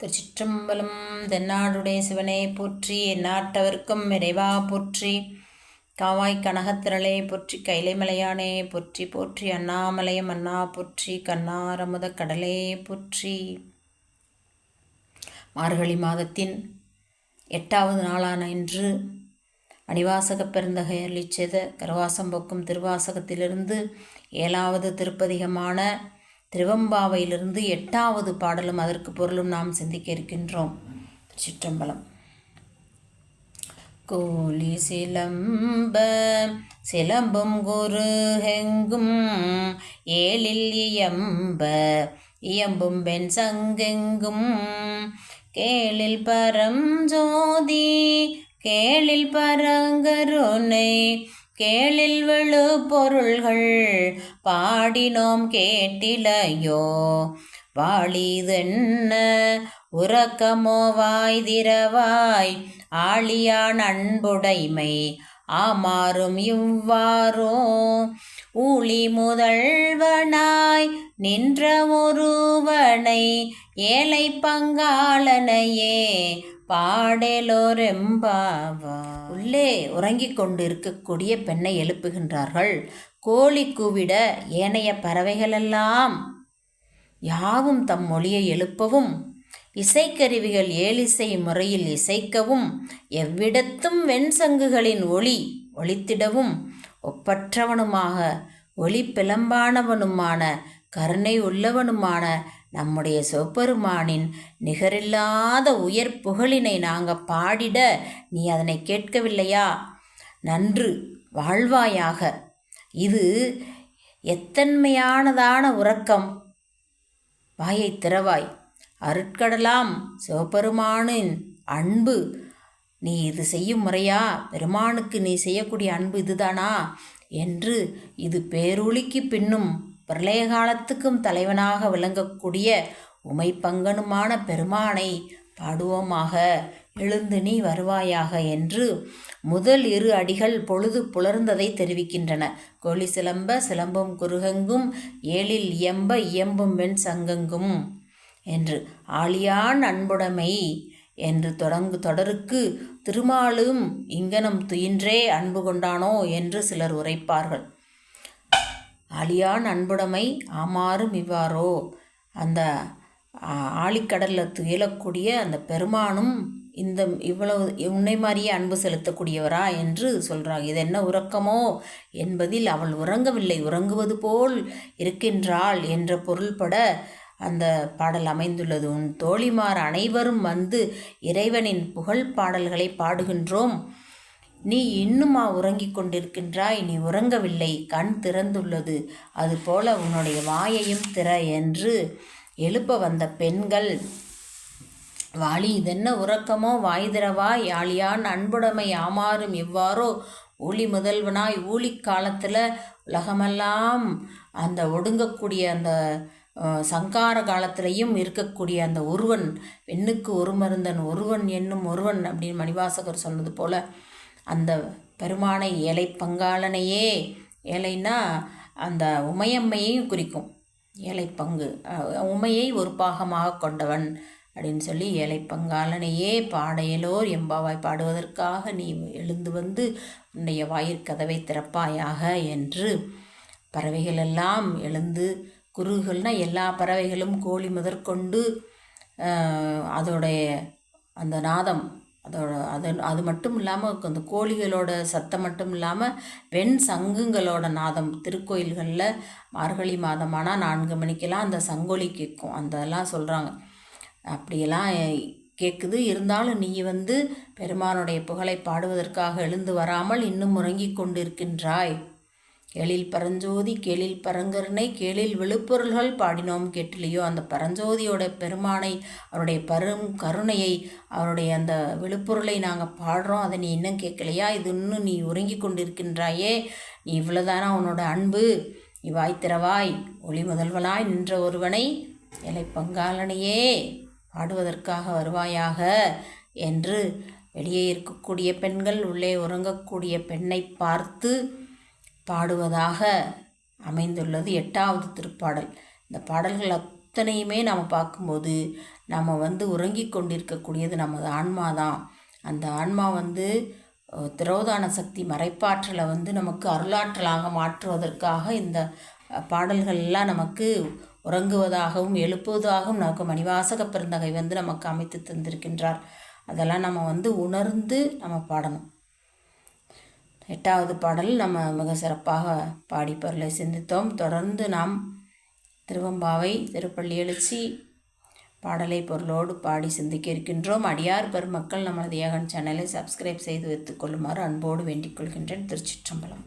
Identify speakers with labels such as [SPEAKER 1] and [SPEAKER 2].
[SPEAKER 1] திருச்சிற்றம்பலம் தென்னாடுடைய சிவனே போற்றி எந்நாட்டவர்க்கும் இறைவா போற்றி. காவாய் கனகத்திரளே போற்றி கைலைமலையானே போற்றி. போற்றி அண்ணாமலையம் அண்ணா போற்றி கண்ணாரமுத கடலே போற்றி. மார்கழி மாதத்தின் எட்டாவது நாளான இன்று அணிவாசகப் பெருந்தகை கருவாசம் போக்கும் திருவாசகத்திலிருந்து ஏழாவது திருப்பதிகமான திருவம்பாவையிலிருந்து எட்டாவது பாடலும் அதற்கு பொருளும் நாம் சிந்திக்க இருக்கின்றோம். சிற்றம்பலம் கோலி சிலம்ப சிலம்பும் குரு ஹெங்கும் ஏழில் இயம்ப இயம்பும் பெண் சங்கெங்கும். கேளில் பரம் ஜோதி கேளில் பரங்கருணை கேளில் விழு பொருள்கள் பாடினோம் கேட்டிலையோ. வாழிதென்ன உறக்கமோ வாய் திரவாய் அன்புடைமை ஆமாறும் இவ்வாறோ. ஊழி முதல்வனாய் நின்ற ஒருவனை ஏழை பங்காளனையே பாடலோரெம்பாவா? உள்ளே உறங்கிக் கொண்டு இருக்கக்கூடிய பெண்ணை எழுப்புகின்றார்கள். கோழி கூவிட ஏனைய பறவைகளெல்லாம் யாவும் தம் மொழியை எழுப்பவும் இசைக்கருவிகள் ஏழிசை முறையில் இசைக்கவும் எவ்விடத்தும் வெண்சங்குகளின் ஒளி ஒளித்திடவும் ஒப்பற்றவனுமாக ஒளி பிளம்பானவனுமான கருணை உள்ளவனுமான நம்முடைய சிவபெருமானின் நிகரில்லாத உயர் புகழினை நாங்கள் பாடிட நீ அதனை கேட்கவில்லையா? நன்று வாழ்வாயாக. இது எத்தன்மையானதான உறக்கம். வாயை திறவாய். அருட்கடலாம் சிவபெருமானின் அன்பு. நீ இது செய்யும் முறையா? பெருமானுக்கு நீ செய்யக்கூடிய அன்பு இதுதானா? என்று இது பேரொழிக்கு பின்னும் பிரளய காலத்துக்கும் தலைவனாக விளங்கக்கூடிய உமை பங்கனுமான பெருமானை பாடுவோமாக. எழுந்து நீ வருவாயாக என்று முதல் இரு அடிகள் பொழுது புலர்ந்ததை தெரிவிக்கின்றன. கோழி சிலம்ப சிலம்பும் குருகங்கும் ஏழில் இயம்ப இயம்பும் வெண் சங்கங்கும் என்று ஆளியான் அன்புடைமை என்று தொடங்கு தொடருக்கு திருமாலும் இங்கனம் துயின்றே அன்பு கொண்டானோ என்று சிலர் உரைப்பார்கள். அழியான் அன்புடைமை ஆமாறும் இவ்வாறோ? அந்த ஆழிக்கடலில் துயலக்கூடிய அந்த பெருமானும் இந்த இவ்வளவு உன்னை மாதிரியே அன்பு செலுத்தக்கூடியவரா என்று சொல்கிறாங்க இது என்ன உறக்கமோ? என்பதில் அவள் உறங்கவில்லை. உறங்குவது போல் இருக்கின்றாள் என்ற பொருள்பட அந்த பாடல் அமைந்துள்ளது. உன் தோழிமார் அனைவரும் வந்து இறைவனின் புகழ் பாடல்களை பாடுகின்றோம். நீ இன்னுமா உறங்கிக் கொண்டிருக்கின்றாய்? நீ உறங்கவில்லை. கண் திறந்துள்ளது. அதுபோல உன்னுடைய வாயையும் திற என்று எழுப்ப வந்த பெண்கள் வாளி இதென்ன உறக்கமோ? வாய் திறவா? யாழியான் அன்புடைமை ஆமாறும் இவ்வாறோ? ஊழி முதல்வனாய் ஊழி காலத்தில் உலகமெல்லாம் அந்த ஒடுங்கக்கூடிய அந்த சங்கார காலத்திலையும் இருக்கக்கூடிய அந்த ஒருவன் பெண்ணுக்கு ஒரு மருந்தன் ஒருவன் என்னும் ஒருவன் அப்படின்னு மணிவாசகர் சொன்னது போல் அந்த பெருமானை ஏழை பங்காளனையே ஏழைன்னா அந்த உமையம்மையையும் குறிக்கும். ஏழை பங்கு உமையை ஒரு பாகமாக கொண்டவன் அப்படின்னு சொல்லி ஏழை பங்காளனையே பாடையலோர் எம்பாவாய் பாடுவதற்காக நீ எழுந்து வந்து உன்னுடைய வாயிற்கதவை திறப்பாயாக என்று பறவைகளெல்லாம் எழுந்து குருகள்னால் எல்லா பறவைகளும் கோழி முதற்கொண்டு அதோடைய அந்த நாதம் அதோட அது அது மட்டும் இல்லாமல் அந்த கோழிகளோட சத்தம் மட்டும் இல்லாமல் வெண் சங்குங்களோட நாதம். திருக்கோயில்களில் மார்கழி மாதமானால் நான்கு மணிக்கெல்லாம் அந்த சங்கொலி கேட்கும். அதெல்லாம் சொல்கிறாங்க அப்படியெல்லாம் கேட்குது இருந்தாலும் நீ வந்து பெருமானுடைய புகழை பாடுவதற்காக எழுந்து வராமல் இன்னும் உறங்கிக் கொண்டிருக்கின்றாய். கேளில் பரஞ்சோதி கேளில் பரங்கருணை கேளில் விழுப்பொருள்கள் பாடினோம் கேட்டிலையோ. அந்த பரஞ்சோதியோட பெருமானை அவருடைய பரும் கருணையை அவருடைய அந்த விழுப்பொருளை நாங்கள் பாடுறோம். அதை நீ இன்னும் கேட்கலையா? இது இன்னும் நீ உறங்கி கொண்டிருக்கின்றாயே. நீ இவ்வளோதானா உன்னோட அன்பு? நீ வாய்த்திரவாய் ஒளி முதல்வனாய் நின்ற ஒருவனை இலை பங்காளனையே பாடுவதற்காக வருவாயாக என்று வெளியே இருக்கக்கூடிய பெண்கள் உள்ளே உறங்கக்கூடிய பெண்ணை பார்த்து பாடுவதாக அமைந்துள்ளது எட்டாவது திருப்பாடல். இந்த பாடல்கள் அத்தனையுமே நம்ம பார்க்கும்போது நம்ம வந்து உறங்கி கொண்டிருக்கக்கூடியது நமது ஆன்மா தான். அந்த ஆன்மா வந்து திரோதான சக்தி மறைப்பாற்றலை வந்து நமக்கு அருளாற்றலாக மாற்றுவதற்காக இந்த பாடல்கள் எல்லாம் நமக்கு உறங்குவதாகவும் எழுப்புவதாகவும் நமக்கு மணிவாசக பெருந்தகை வந்து நமக்கு அமைத்து தந்திருக்கின்றார். அதெல்லாம் நம்ம வந்து உணர்ந்து நம்ம பாடணும். எட்டாவது பாடல் நம்ம மிக சிறப்பாக பாடி பொருளை சிந்தித்தோம். தொடர்ந்து நாம் திருவம்பாவை திருப்பள்ளி எழுச்சி பாடலை பொருளோடு பாடி சிந்திக்க இருக்கின்றோம். அடியார் பெருமக்கள் நமது ஏகன் சேனலை சப்ஸ்கிரைப் செய்து வைத்துக் கொள்ளுமாறு அன்போடு வேண்டிக் கொள்கின்றேன். திருச்சிற்றம்பலம்.